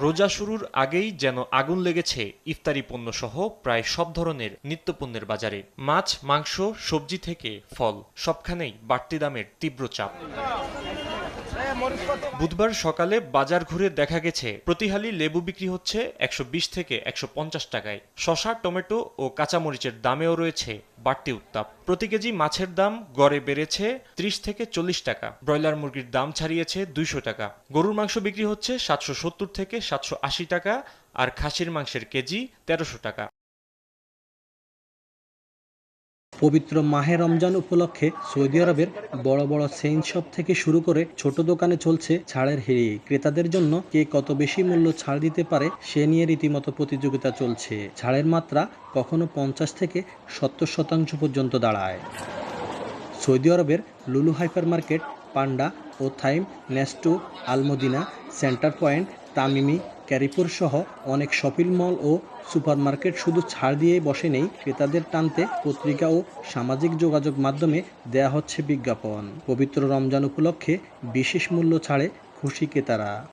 রোজা শুরুর আগেই যেন আগুন লেগেছে ইফতারি পণ্য সহ প্রায় সব ধরনের নিত্যপণ্যের বাজারে। মাছ, মাংস, সবজি থেকে ফল, সবখানেই বাড়তি দামের তীব্র চাপ। বুধবার সকালে বাজার ঘুরে দেখা গেছে, প্রতিহালি লেবু বিক্রি হচ্ছে একশো বিশ থেকে একশো পঞ্চাশ টাকায়। শশা টমেটো ও কাঁচামরিচের দামেও রয়েছে বাড়তি উত্তাপ। প্রতি কেজি মাছের দাম গড়ে বেড়েছে ত্রিশ থেকে চল্লিশ টাকা। ব্রয়লার মুরগির দাম ছাড়িয়েছে দুইশো টাকা। গরুর মাংস বিক্রি হচ্ছে সাতশো সত্তর থেকে সাতশো আশি টাকা আর খাসির মাংসের কেজি তেরোশো টাকা। পবিত্র মাহে রমজান উপলক্ষে সৌদি আরবের বড় বড় চেইন শপ থেকে শুরু করে ছোট দোকানে চলছে ছাড়ের হেরি ক্রেতাদের জন্য কে কত বেশি মূল্য ছাড় দিতে পারে সে নিয়ে রীতিমতো প্রতিযোগিতা চলছে। ছাড়ের মাত্রা কখনো পঞ্চাশ থেকে সত্তর শতাংশ পর্যন্ত দাঁড়ায়। সৌদি আরবের Lulu hypermarket Panda Othaim Nesto Al Madina centre point Tamimi Carrefour সহ অনেক শপিং মল ও সুপারমার্কেট শুধু ছাড় দিয়ে বসে নেই ক্রেতাদের টানতে পত্রিকা ও সামাজিক যোগাযোগ মাধ্যমে দেয়া হচ্ছে বিজ্ঞাপন। পবিত্র রমজান উপলক্ষে বিশেষ মূল্য ছাড়ে খুশি ক্রেতারা।